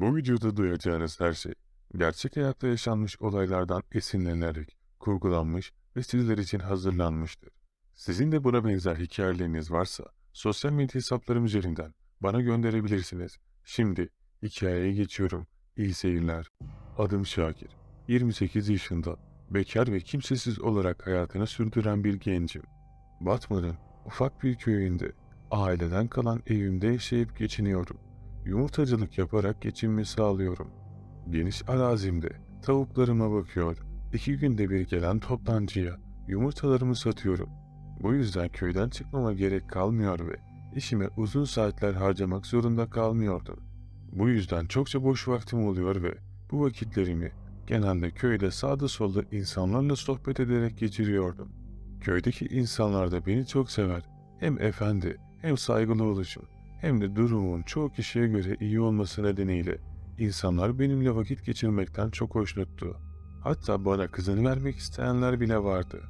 Bu videoda duyacağınız her şey, gerçek hayatta yaşanmış olaylardan esinlenerek kurgulanmış ve sizler için hazırlanmıştır. Sizin de buna benzer hikayeleriniz varsa sosyal medya hesaplarım üzerinden bana gönderebilirsiniz. Şimdi hikayeye geçiyorum. İyi seyirler. Adım Şakir. 28 yaşında, bekar ve kimsesiz olarak hayatını sürdüren bir gencim. Batman'ın ufak bir köyünde, aileden kalan evimde yaşayıp geçiniyorum. Yumurtacılık yaparak geçimimi sağlıyorum. Geniş arazimde tavuklarıma bakıyor, iki günde bir gelen toptancıya yumurtalarımı satıyorum. Bu yüzden köyden çıkmama gerek kalmıyor ve işime uzun saatler harcamak zorunda kalmıyordum. Bu yüzden çokça boş vaktim oluyor ve bu vakitlerimi genelde köyde sağda solda insanlarla sohbet ederek geçiriyordum. Köydeki insanlar da beni çok sever. Hem efendi hem saygılı oluşum hem de durumumun çoğu kişiye göre iyi olması nedeniyle insanlar benimle vakit geçirmekten çok hoşnuttu. Hatta bana kızını vermek isteyenler bile vardı.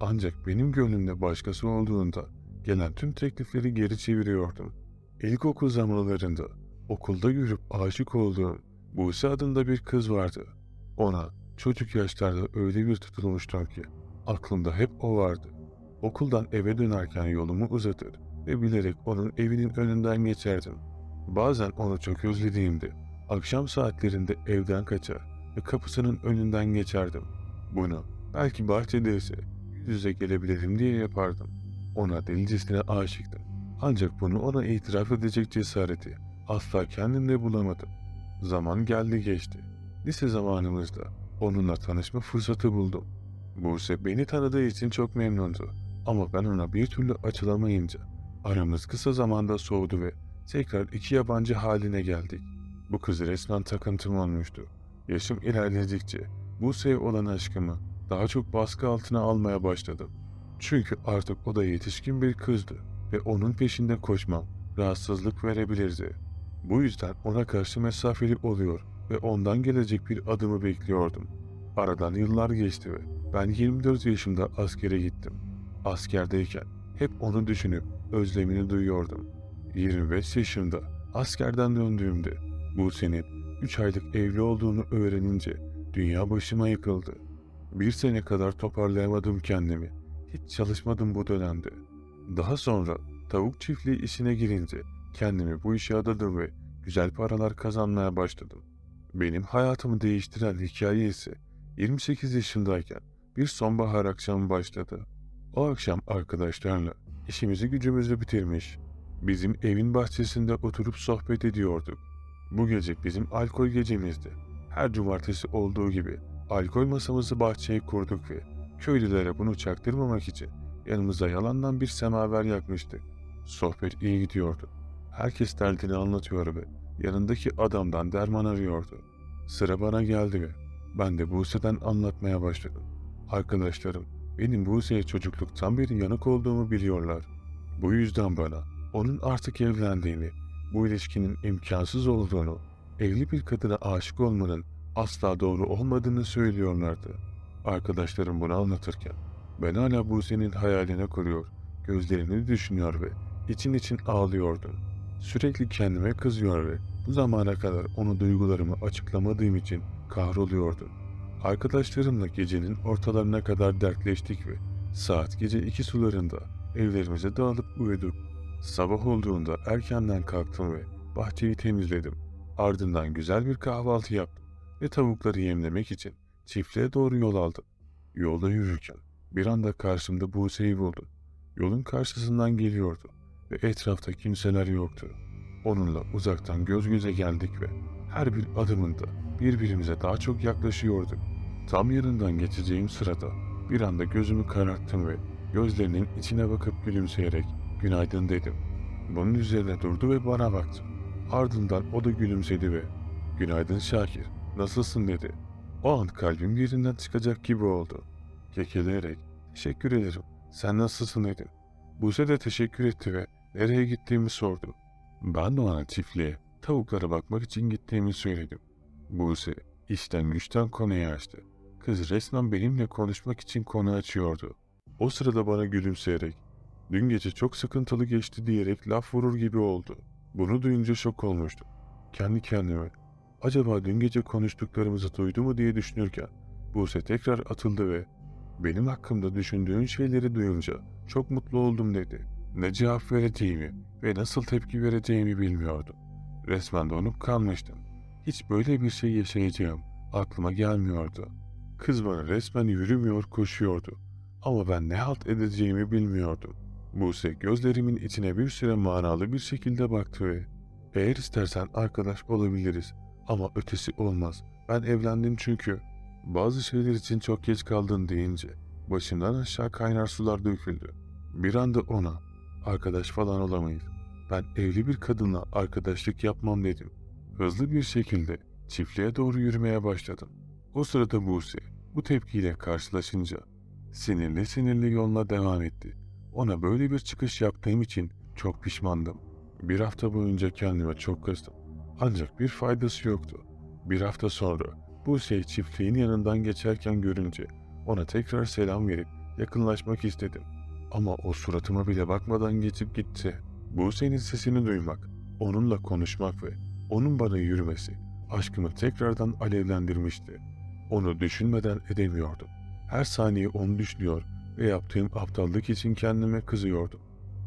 Ancak benim gönlümde başkası olduğunda gelen tüm teklifleri geri çeviriyordum. İlkokul zamanlarında okulda görüp aşık olduğum Buse adında bir kız vardı. Ona çocuk yaşlarda öyle bir tutulmuştum ki aklımda hep o vardı. Okuldan eve dönerken yolumu uzatır ve bilerek onun evinin önünden geçerdim. Bazen onu çok özlediğimde akşam saatlerinde evden kaçar ve kapısının önünden geçerdim. Bunu belki bahçedeyse yüz yüze gelebilirim diye yapardım. Ona delicesine aşıktım. Ancak bunu ona itiraf edecek cesareti asla kendimde bulamadım. Zaman geldi geçti. Lise zamanımızda onunla tanışma fırsatı buldum. Buse beni tanıdığı için çok memnundu. Ama ben ona bir türlü açılamayınca aramız kısa zamanda soğudu ve tekrar iki yabancı haline geldik. Bu kız resmen takıntım olmuştu. Yaşım ilerledikçe Buse'ye olan aşkımı daha çok baskı altına almaya başladım. Çünkü artık o da yetişkin bir kızdı ve onun peşinde koşmam rahatsızlık verebilirdi. Bu yüzden ona karşı mesafeli oluyor ve ondan gelecek bir adımı bekliyordum. Aradan yıllar geçti ve ben 24 yaşımda askere gittim. Askerdeyken hep onu düşünüp özlemini duyuyordum. 25 yaşımda askerden döndüğümde Buse'nin 3 aylık evli olduğunu öğrenince dünya başıma yıkıldı. Bir sene kadar toparlayamadım kendimi. Hiç çalışmadım bu dönemde. Daha sonra tavuk çiftliği işine girince kendimi bu işe adadım ve güzel paralar kazanmaya başladım. Benim hayatımı değiştiren hikaye ise 28 yaşındayken bir sonbahar akşamı başladı. O akşam arkadaşlarla işimizi gücümüzü bitirmiş, bizim evin bahçesinde oturup sohbet ediyorduk. Bu gece bizim alkol gecemizdi. Her cumartesi olduğu gibi alkol masamızı bahçeye kurduk ve köylülere bunu çaktırmamak için yanımıza yalandan bir semaver yakmıştık. Sohbet iyi gidiyordu. Herkes derdini anlatıyor ve yanındaki adamdan derman arıyordu. Sıra bana geldi ve ben de Buse'den anlatmaya başladım. Arkadaşlarım benim Buse'ye çocukluktan beri yanık olduğumu biliyorlar. Bu yüzden bana onun artık evlendiğini, bu ilişkinin imkansız olduğunu, evli bir kadına aşık olmanın asla doğru olmadığını söylüyorlardı. Arkadaşlarım bunu anlatırken ben hala Buse'nin hayaline kuruyor, gözlerini düşünüyor ve için için ağlıyordum. Sürekli kendime kızıyor ve bu zamana kadar onu duygularımı açıklamadığım için kahroluyordum. Arkadaşlarımla gecenin ortalarına kadar dertleştik ve saat gece iki sularında evlerimize dağılıp uyuduk. Sabah olduğunda erkenden kalktım ve bahçeyi temizledim. Ardından güzel bir kahvaltı yaptım ve tavukları yemlemek için çiftliğe doğru yol aldım. Yolda yürürken bir anda karşımda Buse'yi buldum. Yolun karşısından geliyordu ve etrafta kimseler yoktu. Onunla uzaktan göz göze geldik ve her bir adımında birbirimize daha çok yaklaşıyorduk. Tam yanından geçeceğim sırada bir anda gözümü kararttım ve gözlerinin içine bakıp gülümseyerek günaydın dedim. Bunun üzerine durdu ve bana baktı. Ardından o da gülümsedi ve günaydın Şakir nasılsın dedi. O an kalbim yerinden çıkacak gibi oldu. Kekeleyerek teşekkür ederim sen nasılsın dedim. Buse de teşekkür etti ve nereye gittiğimi sordu. Ben de ona çiftliğe tavuklara bakmak için gittiğimi söyledim. Buse işten güçten konuyu açtı. Kız resmen benimle konuşmak için konu açıyordu. O sırada bana gülümseyerek dün gece çok sıkıntılı geçti diyerek laf vurur gibi oldu. Bunu duyunca şok olmuştum. Kendi kendime acaba dün gece konuştuklarımızı duydu mu diye düşünürken Buse tekrar atıldı ve benim hakkımda düşündüğün şeyleri duyunca çok mutlu oldum dedi. Ne cevap vereceğimi ve nasıl tepki vereceğimi bilmiyordum. Resmen donup kalmıştım. Hiç böyle bir şey yaşayacağım aklıma gelmiyordu. Kız bana resmen yürümüyor koşuyordu. Ama ben ne halt edeceğimi bilmiyordum. Buse gözlerimin içine bir süre manalı bir şekilde baktı ve eğer istersen arkadaş olabiliriz ama ötesi olmaz. Ben evlendim çünkü bazı şeyler için çok geç kaldın deyince başımdan aşağı kaynar sular döküldü. Bir anda ona arkadaş falan olamayız. Ben evli bir kadınla arkadaşlık yapmam dedim. Hızlı bir şekilde çiftliğe doğru yürümeye başladım. O sırada Buse bu tepkiyle karşılaşınca sinirli sinirli yoluna devam etti. Ona böyle bir çıkış yaptığım için çok pişmandım. Bir hafta boyunca kendime çok kızdım. Ancak bir faydası yoktu. Bir hafta sonra Buse'yi çiftliğin yanından geçerken görünce ona tekrar selam verip yakınlaşmak istedim. Ama o suratıma bile bakmadan geçip gitti. Buse'nin sesini duymak, onunla konuşmak ve onun bana yürümesi aşkımı tekrardan alevlendirmişti. Onu düşünmeden edemiyordum. Her saniye onu düşünüyor ve yaptığım aptallık için kendime kızıyordum.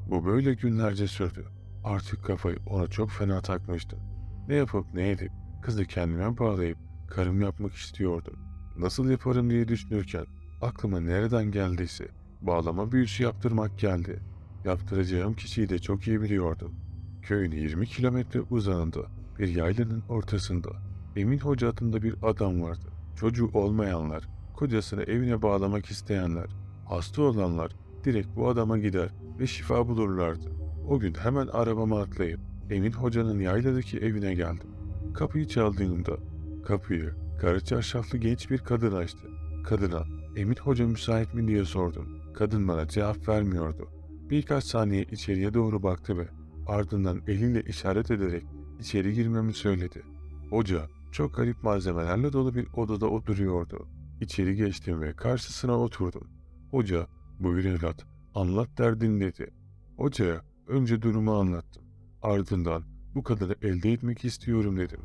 Bu böyle günlerce sürdü. Artık kafayı ona çok fena takmıştım. Ne yapıp ne edip kızı kendime bağlayıp karım yapmak istiyordum. Nasıl yaparım diye düşünürken aklıma nereden geldiyse bağlama büyüsü yaptırmak geldi. Yaptıracağım kişiyi de çok iyi biliyordum. Köyün 20 kilometre uzağında bir yaylanın ortasında Emin Hoca adında bir adam vardı. Çocuğu olmayanlar, kocasını evine bağlamak isteyenler, hasta olanlar direkt bu adama gider ve şifa bulurlardı. O gün hemen arabama atlayıp Emin Hoca'nın yayladaki evine geldim. Kapıyı çaldığımda kapıyı kara çarşaflı genç bir kadın açtı. Kadına Emin Hoca müsait mi diye sordum. Kadın bana cevap vermiyordu. Birkaç saniye içeriye doğru baktı ve ardından eliyle işaret ederek içeri girmemi söyledi. Hoca çok garip malzemelerle dolu bir odada oturuyordu. İçeri geçtim ve karşısına oturdum. Hoca, buyur evlat, anlat derdin dedi. Hocaya önce durumu anlattım. Ardından bu kadını elde etmek istiyorum dedim.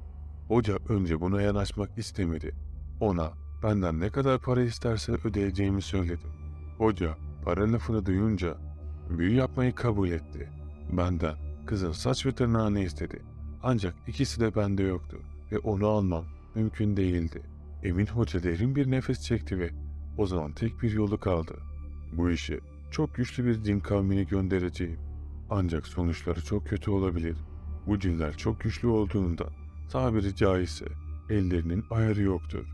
Hoca önce buna yanaşmak istemedi. Ona benden ne kadar para isterse ödeyeceğimi söyledim. Hoca para lafını duyunca büyü yapmayı kabul etti. Benden kızın saç ve tırnağını istedi. Ancak ikisi de bende yoktu ve onu almam mümkün değildi. Emin Hoca derin bir nefes çekti ve o zaman tek bir yolu kaldı. Bu işi çok güçlü bir cin kavmini göndereceğim. Ancak sonuçları çok kötü olabilir. Bu cinler çok güçlü olduğunda tabiri caizse ellerinin ayarı yoktur.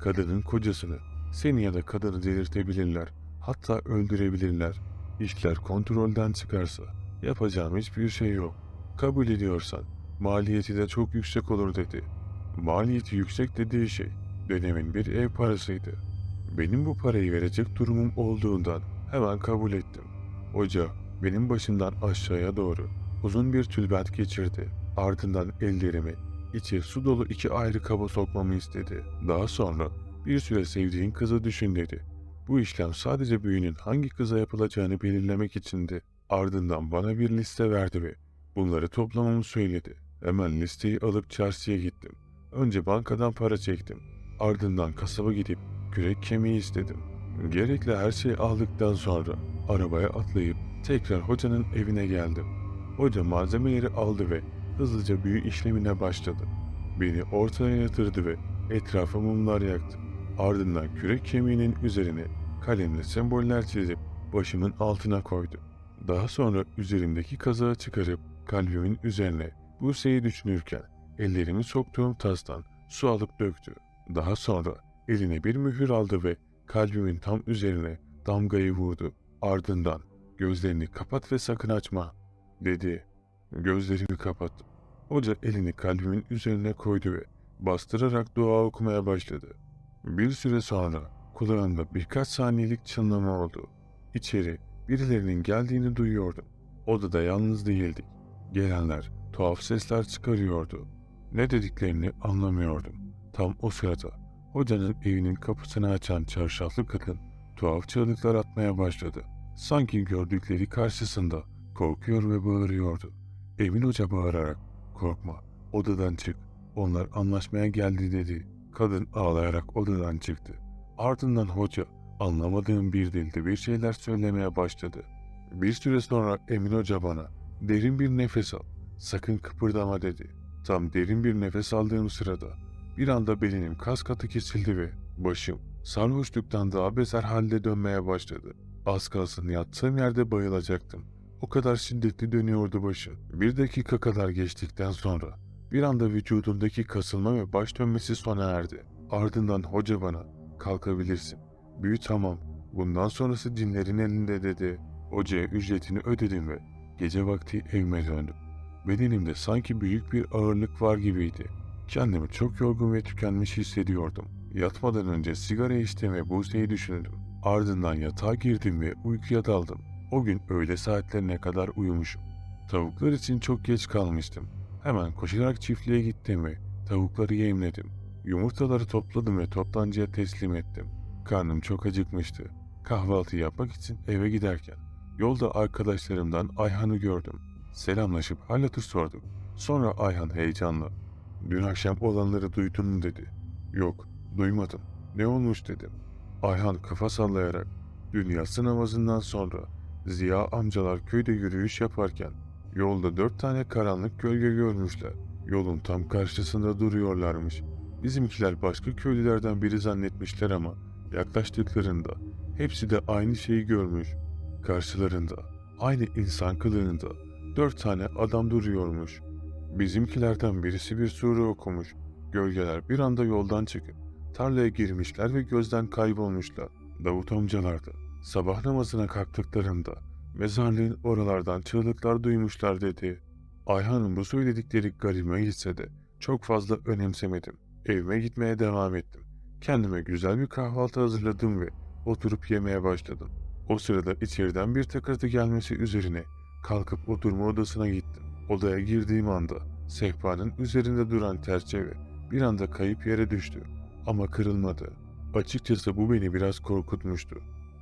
Kadının kocasını, seni ya da kadını delirtebilirler, hatta öldürebilirler. İşler kontrolden çıkarsa yapacağım hiçbir şey yok. Kabul ediyorsan maliyeti de çok yüksek olur dedi. Maliyeti yüksek dediği şey dönemin bir ev parasıydı. Benim bu parayı verecek durumum olduğundan hemen kabul ettim. Hoca benim başımdan aşağıya doğru uzun bir tülbent geçirdi. Ardından ellerimi içi su dolu iki ayrı kaba sokmamı istedi. Daha sonra bir süre sevdiğin kızı düşün dedi. Bu işlem sadece büyünün hangi kıza yapılacağını belirlemek içindi. Ardından bana bir liste verdi ve bunları toplamamı söyledi. Hemen listeyi alıp çarşıya gittim. Önce bankadan para çektim. Ardından kasaba gidip kürek kemiği istedim. Gerekli her şeyi aldıktan sonra arabaya atlayıp tekrar hocanın evine geldim. Hoca malzemeleri aldı ve hızlıca büyü işlemine başladı. Beni ortaya yatırdı ve etrafa mumlar yaktı. Ardından kürek kemiğinin üzerine kalemle semboller çizip başımın altına koydu. Daha sonra üzerimdeki kazağı çıkarıp kalbimin üzerine Buse'yi düşünürken ellerimi soktuğum tastan su alıp döktü. Daha sonra eline bir mühür aldı ve kalbimin tam üzerine damgayı vurdu. Ardından gözlerini kapat ve sakın açma dedi. Gözlerimi kapattım. Hoca elini kalbimin üzerine koydu ve bastırarak dua okumaya başladı. Bir süre sonra kulağımda birkaç saniyelik çınlama oldu. İçeri birilerinin geldiğini duyuyordum. Odada yalnız değildik. Gelenler tuhaf sesler çıkarıyordu. Ne dediklerini anlamıyordum. Tam o sırada hocanın evinin kapısını açan çarşaflı kadın tuhaf çığlıklar atmaya başladı. Sanki gördükleri karşısında korkuyor ve bağırıyordu. Emin Hoca bağırarak korkma odadan çık Onlar anlaşmaya geldi dedi. Kadın ağlayarak odadan çıktı. Ardından hoca anlamadığım bir dilde bir şeyler söylemeye başladı. Bir süre sonra Emin Hoca bana derin bir nefes al, sakın kıpırdama dedi. Tam derin bir nefes aldığım sırada bir anda belinim kas katı kesildi ve başım sarhoşluktan daha beter halde dönmeye başladı. Az kalsın yattığım yerde bayılacaktım. O kadar şiddetli dönüyordu başım. Bir dakika kadar geçtikten sonra bir anda vücudumdaki kasılma ve baş dönmesi sona erdi. Ardından hoca bana kalkabilirsin. Büyü tamam. Bundan sonrası cinlerin elinde dedi. Hocaya ücretini ödedim ve gece vakti evime döndüm. Bedenimde sanki büyük bir ağırlık var gibiydi. Kendimi çok yorgun ve tükenmiş hissediyordum. Yatmadan önce sigara içtim ve Buse'yi düşündüm. Ardından yatağa girdim ve uykuya daldım. O gün öğle saatlerine kadar uyumuşum. Tavuklar için çok geç kalmıştım. Hemen koşarak çiftliğe gittim ve tavukları yemledim. Yumurtaları topladım ve toptancıya teslim ettim. Karnım çok acıkmıştı. Kahvaltı yapmak için eve giderken yolda arkadaşlarımdan Ayhan'ı gördüm. Selamlaşıp hal hatır. Sonra Ayhan heyecanla "Dün akşam olanları duydun mu?" dedi. "Yok, duymadım. Ne olmuş?" dedim. Ayhan kafa sallayarak "Dün yatsı namazından sonra Ziya amcalar köyde yürüyüş yaparken yolda dört tane karanlık gölge görmüşler. Yolun tam karşısında duruyorlarmış. Bizimkiler başka köylülerden biri zannetmişler ama yaklaştıklarında hepsi de aynı şeyi görmüş. Karşılarında aynı insan kılığında dört tane adam duruyormuş. Bizimkilerden birisi bir sure okumuş. Gölgeler bir anda yoldan çıkıp tarlaya girmişler ve gözden kaybolmuşlar. Davut amcalar da sabah namazına kalktıklarında mezarlığın oralardan çığlıklar duymuşlar dedi. Ayhan'ın bu söyledikleri garibime gitse de çok fazla önemsemedim. Evime gitmeye devam ettim. Kendime güzel bir kahvaltı hazırladım ve oturup yemeye başladım. O sırada içeriden bir takırtı gelmesi üzerine kalkıp oturma odasına gittim. Odaya girdiğim anda sehpanın üzerinde duran çerçeve bir anda kayıp yere düştü ama kırılmadı. Açıkçası bu beni biraz korkutmuştu.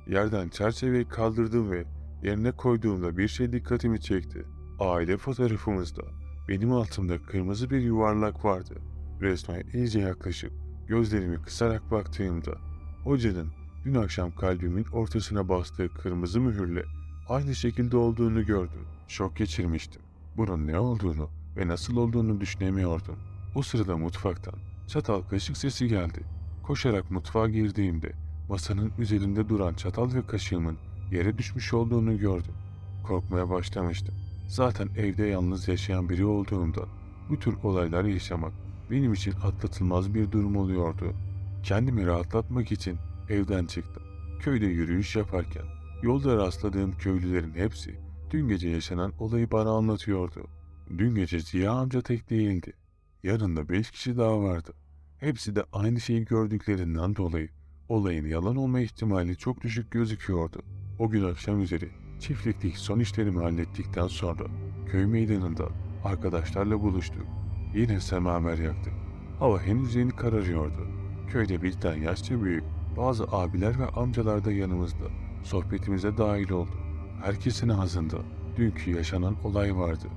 Yerden çerçeveyi kaldırdım ve yerine koyduğumda bir şey dikkatimi çekti. Aile fotoğrafımızda benim altımda kırmızı bir yuvarlak vardı. Resme iyice yaklaşıp gözlerimi kısarak baktığımda hocanın dün akşam kalbimin ortasına bastığı kırmızı mühürle aynı şekilde olduğunu gördüm. Şok geçirmiştim. Bunun ne olduğunu ve nasıl olduğunu düşünemiyordum. O sırada mutfaktan çatal kaşık sesi geldi. Koşarak mutfağa girdiğimde masanın üzerinde duran çatal ve kaşığımın yere düşmüş olduğunu gördüm. Korkmaya başlamıştım. Zaten evde yalnız yaşayan biri olduğumdan bu tür olaylar yaşamak benim için atlatılmaz bir durum oluyordu. Kendimi rahatlatmak için evden çıktım. Köyde yürüyüş yaparken yolda rastladığım köylülerin hepsi dün gece yaşanan olayı bana anlatıyordu. Dün gece Ziya amca tek değildi. Yanında beş kişi daha vardı. Hepsi de aynı şeyi gördüklerinden dolayı olayın yalan olma ihtimali çok düşük gözüküyordu. O gün akşam üzeri çiftlikteki son işlerimi hallettikten sonra köy meydanında arkadaşlarla buluştuk. Yine semaver yaktık. Hava henüz yeni kararıyordu. Köyde birden yaşça büyük bazı abiler ve amcalar da yanımızda. Sohbetimize dahil oldu. Herkesin ağzında dünkü yaşanan olay vardı.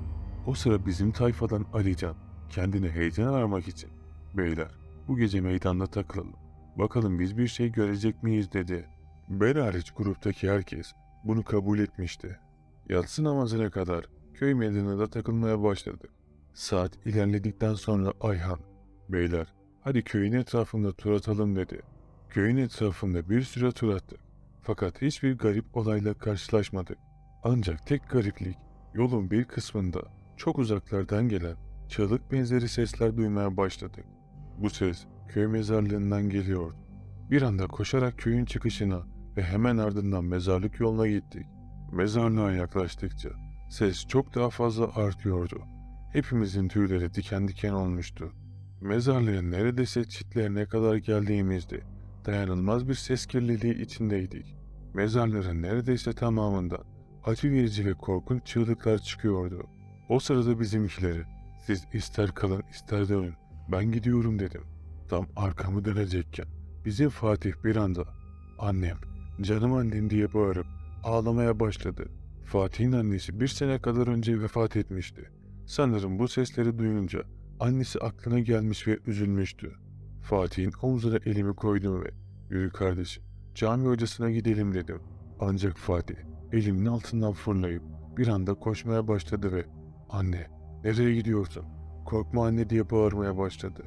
O sıra bizim tayfadan Alican kendine heyecan vermek için beyler bu gece meydanda takılalım. Bakalım biz bir şey görecek miyiz dedi. Ben hariç gruptaki herkes bunu kabul etmişti. Yatsı namazına kadar köy meydanında takılmaya başladık. Saat ilerledikten sonra Ayhan, beyler hadi köyün etrafında tur atalım dedi. Köyün etrafında bir süre tur attık. Fakat hiçbir garip olayla karşılaşmadık. Ancak tek gariplik yolun bir kısmında çok uzaklardan gelen çığlık benzeri sesler duymaya başladık. Bu ses köy mezarlığından geliyordu. Bir anda koşarak köyün çıkışına ve hemen ardından mezarlık yoluna gittik. Mezarlığa yaklaştıkça ses çok daha fazla artıyordu. Hepimizin tüyleri diken diken olmuştu. Mezarlığın neredeyse çitlerine kadar geldiğimizde dayanılmaz bir ses kirliliği içindeydik. Mezarların neredeyse tamamından acı verici ve korkunç çığlıklar çıkıyordu. O sırada bizimkileri siz ister kalın ister dönün ben gidiyorum dedim. Tam arkamı dönecekken bizim Fatih bir anda annem canım annem diye bağırıp ağlamaya başladı. Fatih'in annesi bir sene kadar önce vefat etmişti. Sanırım bu sesleri duyunca annesi aklına gelmiş ve üzülmüştü. Fatih'in omzuna elimi koydum ve yürü kardeşim cami hocasına gidelim dedim. Ancak Fatih elimin altından fırlayıp bir anda koşmaya başladı ve anne nereye gidiyorsun? Korkma anne diye bağırmaya başladı.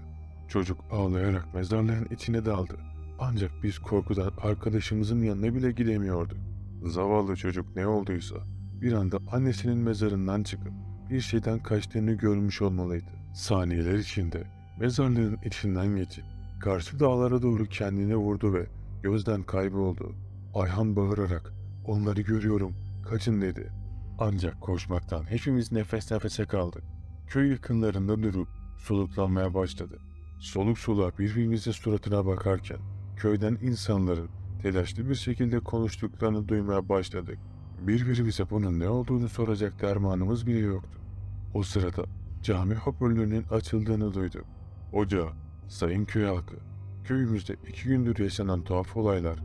Çocuk ağlayarak mezarlığın içine daldı. Ancak biz korkudan arkadaşımızın yanına bile gidemiyorduk. Zavallı çocuk ne olduysa bir anda annesinin mezarından çıkıp bir şeyden kaçtığını görmüş olmalıydı. Saniyeler içinde mezarlığın içinden geçip karşı dağlara doğru kendine vurdu ve gözden kayboldu. Ayhan bağırarak onları görüyorum kaçın dedi. Ancak koşmaktan hepimiz nefes nefese kaldık. Köy yakınlarında durup soluklanmaya başladı. Soluk soluğa birbirimizin suratına bakarken köyden insanların telaşlı bir şekilde konuştuklarını duymaya başladık. Birbirimize bunun ne olduğunu soracak dermanımız bile yoktu. O sırada cami hoparlörünün açıldığını duydum. Hoca, sayın köy halkı, köyümüzde iki gündür yaşanan tuhaf olaylar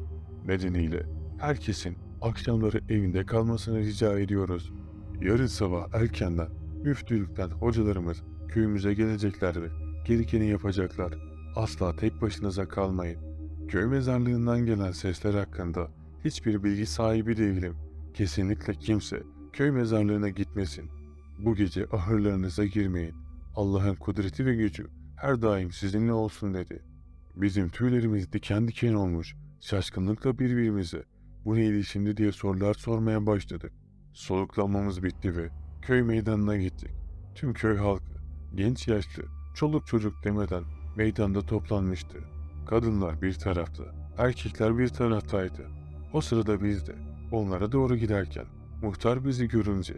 nedeniyle herkesin akşamları evinde kalmasını rica ediyoruz. Yarın sabah erkenden müftülükten hocalarımız köyümüze gelecekler ve gerekeni yapacaklar. Asla tek başınıza kalmayın. Köy mezarlığından gelen sesler hakkında hiçbir bilgi sahibi değilim. Kesinlikle kimse köy mezarlığına gitmesin. Bu gece ahırlarınıza girmeyin. Allah'ın kudreti ve gücü her daim sizinle olsun dedi. Bizim tüylerimiz diken diken olmuş. Şaşkınlıkla birbirimize bu neydi şimdi diye sorular sormaya başladık. Soluklanmamız bitti ve köy meydanına gittik. Tüm köy halkı, genç yaşlı, çoluk çocuk demeden meydanda toplanmıştı. Kadınlar bir tarafta, erkekler bir taraftaydı. O sırada biz de onlara doğru giderken muhtar bizi görünce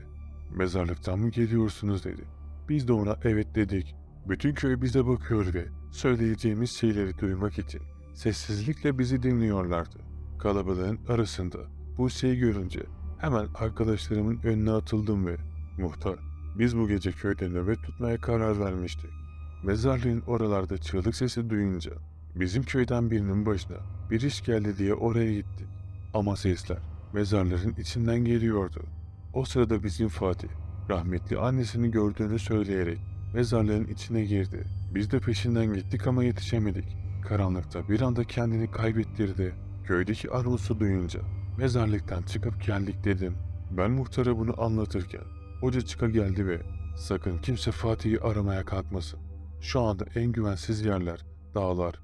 mezarlıktan mı geliyorsunuz dedi. Biz de ona evet dedik. Bütün köy bize bakıyor ve söyleyeceğimiz şeyleri duymak için sessizlikle bizi dinliyorlardı. Kalabalığın arasında bu şeyi görünce hemen arkadaşlarımın önüne atıldım ve muhtar biz bu gece köyde nöbet tutmaya karar vermiştik. Mezarlığın oralarda çığlık sesi duyunca bizim köyden birinin başına bir iş geldi diye oraya gittik. Ama sesler mezarların içinden geliyordu. O sırada bizim Fatih rahmetli annesini gördüğünü söyleyerek mezarlığın içine girdi. Biz de peşinden gittik ama yetişemedik. Karanlıkta bir anda kendini kaybettirdi. Köydeki anonsu duyunca mezarlıktan çıkıp geldik dedim. Ben muhtara bunu anlatırken hoca çıka geldi ve sakın kimse Fatih'i aramaya kalkmasın. Şu anda en güvensiz yerler dağlar.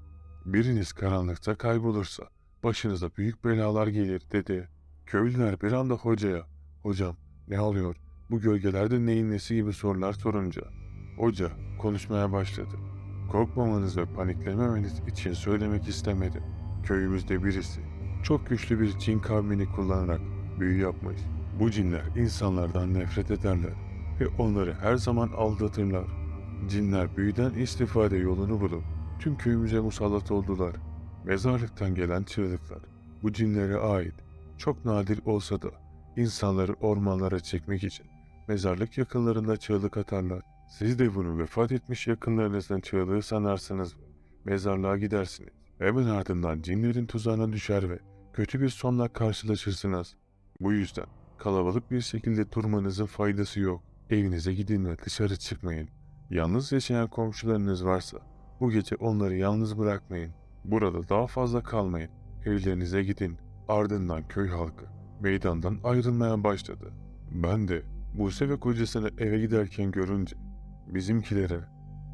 Biriniz karanlıkta kaybolursa başınıza büyük belalar gelir dedi. Köylüler bir anda hocaya hocam ne oluyor bu gölgelerde neyin nesi gibi sorular sorunca hoca konuşmaya başladı. Korkmamanız ve paniklememeniz için söylemek istemedim. Köyümüzde birisi çok güçlü bir cin kavmini kullanarak büyü yapmış. Bu cinler insanlardan nefret ederler ve onları her zaman aldatırlar. Cinler büyüden istifade yolunu bulup tüm köyümüze musallat oldular. Mezarlıktan gelen çığlıklar bu cinlere ait. Çok nadir olsa da insanları ormanlara çekmek için mezarlık yakınlarında çığlık atarlar. Siz de bunu vefat etmiş yakınlarınızın çığlığı sanarsınız mezarlığa gidersiniz. Hemen ardından cinlerin tuzağına düşer ve kötü bir sonla karşılaşırsınız. Bu yüzden kalabalık bir şekilde durmanızın faydası yok. Evinize gidin ve dışarı çıkmayın. Yalnız yaşayan komşularınız varsa bu gece onları yalnız bırakmayın. Burada daha fazla kalmayın. Evlerinize gidin. Ardından köy halkı meydandan ayrılmaya başladı. Ben de Buse ve kocasını eve giderken görünce bizimkilere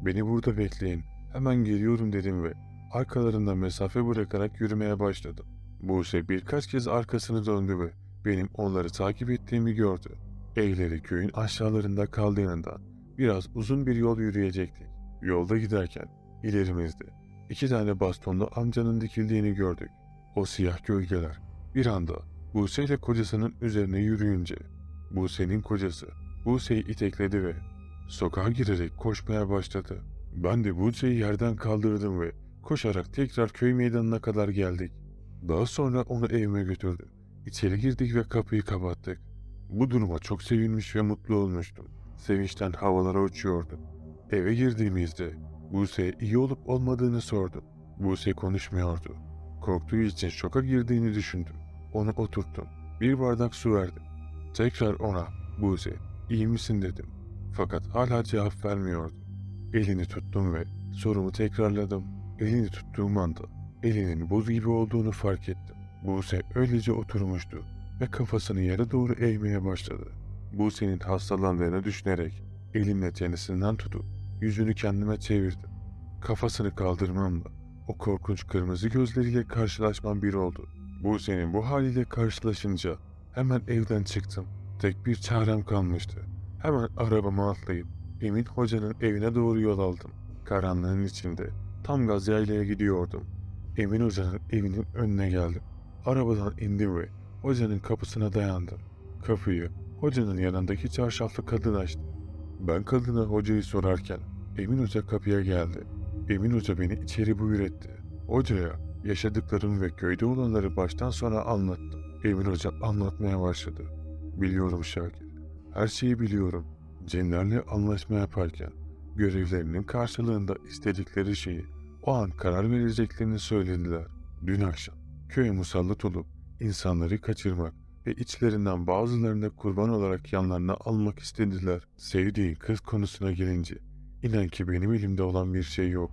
beni burada bekleyin hemen geliyorum dedim ve arkalarında mesafe bırakarak yürümeye başladım. Buse birkaç kez arkasını döndü ve benim onları takip ettiğimi gördü. Evleri köyün aşağılarında kaldığından biraz uzun bir yol yürüyecektik. Yolda giderken ilerimizde iki tane bastonlu amcanın dikildiğini gördük. O siyah gölgeler bir anda Buse ile kocasının üzerine yürüyünce Buse'nin kocası Buse'yi itekledi ve sokağa girerek koşmaya başladı. Ben de Buse'yi yerden kaldırdım ve koşarak tekrar köy meydanına kadar geldik. Daha sonra onu evime götürdüm. İçeri girdik ve kapıyı kapattık. Bu duruma çok sevinmiş ve mutlu olmuştum. Sevinçten havalara uçuyordum. Eve girdiğimizde Buse iyi olup olmadığını sordum. Buse konuşmuyordu. Korktuğu için şoka girdiğini düşündüm. Onu oturttum. Bir bardak su verdim. Tekrar ona Buse iyi misin dedim. Fakat hala cevap vermiyordu. Elini tuttum ve sorumu tekrarladım. Elini tuttuğum anda elinin buz gibi olduğunu fark ettim. Buse öylece oturmuştu ve kafasını yere doğru eğmeye başladı. Buse'nin hastalandığını düşünerek elimle çenesinden tutup yüzünü kendime çevirdim. Kafasını kaldırmamla o korkunç kırmızı gözleriyle karşılaşmam bir oldu. Buse'nin bu haliyle karşılaşınca hemen evden çıktım. Tek bir çarem kalmıştı. Hemen arabama atlayıp Emin Hoca'nın evine doğru yol aldım. Karanlığın içinde tam gaz yaylaya gidiyordum. Emin Hoca'nın evinin önüne geldim. Arabadan indim ve hocanın kapısına dayandım. Kapıyı hocanın yanındaki çarşaflı kadın açtı. Ben kadına hocayı sorarken Emin Hoca kapıya geldi. Emin Hoca beni içeri buyur etti. Hocaya yaşadıklarım ve köyde olanları baştan sona anlattım. Emin Hoca anlatmaya başladı. Biliyorum Şakir. Her şeyi biliyorum. Cinlerle anlaşma yaparken görevlerinin karşılığında istedikleri şeyi o an karar vereceklerini söylediler. Dün akşam köye musallat olup insanları kaçırmak ve içlerinden bazılarını kurban olarak yanlarına almak istediler. Sevdiğin kız konusuna gelince inan ki benim elimde olan bir şey yok.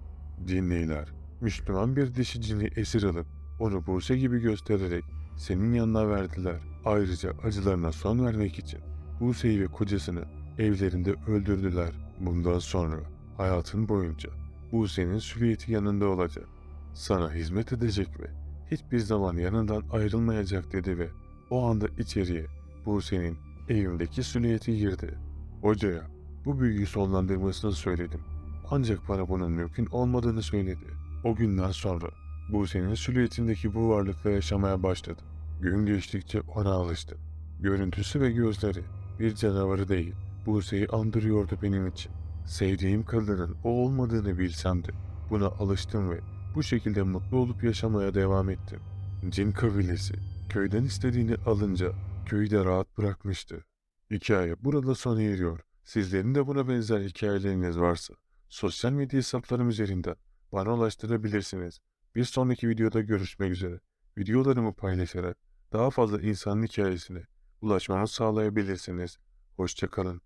Dinleyler, Müslüman bir dişi cini esir alıp onu Buse gibi göstererek senin yanına verdiler. Ayrıca acılarına son vermek için Buse'yi ve kocasını evlerinde öldürdüler. Bundan sonra hayatın boyunca Buse'nin süliyeti yanında olacak. Sana hizmet edecek ve hiçbir zaman yanından ayrılmayacak dedi ve o anda içeriye Buse'nin evimdeki süliyeti girdi. Hocaya bu büyüyü sonlandırmasını söyledim. Ancak bana bunun mümkün olmadığını söyledi. O günden sonra Buse'nin süliyetindeki bu varlıkla yaşamaya başladım. Gün geçtikçe ona alıştım. Görüntüsü ve gözleri bir canavarı değil, Buse'yi andırıyordu benim için. Sevdiğim kadının o olmadığını bilsem de buna alıştım ve bu şekilde mutlu olup yaşamaya devam ettim. Cin kabilesi köyden istediğini alınca köyü de rahat bırakmıştı. Hikaye burada sona eriyor. Sizlerin de buna benzer hikayeleriniz varsa sosyal medya hesaplarım üzerinden bana ulaştırabilirsiniz. Bir sonraki videoda görüşmek üzere. Videolarımı paylaşarak daha fazla insanın hikayesine ulaşmanı sağlayabilirsiniz. Hoşçakalın.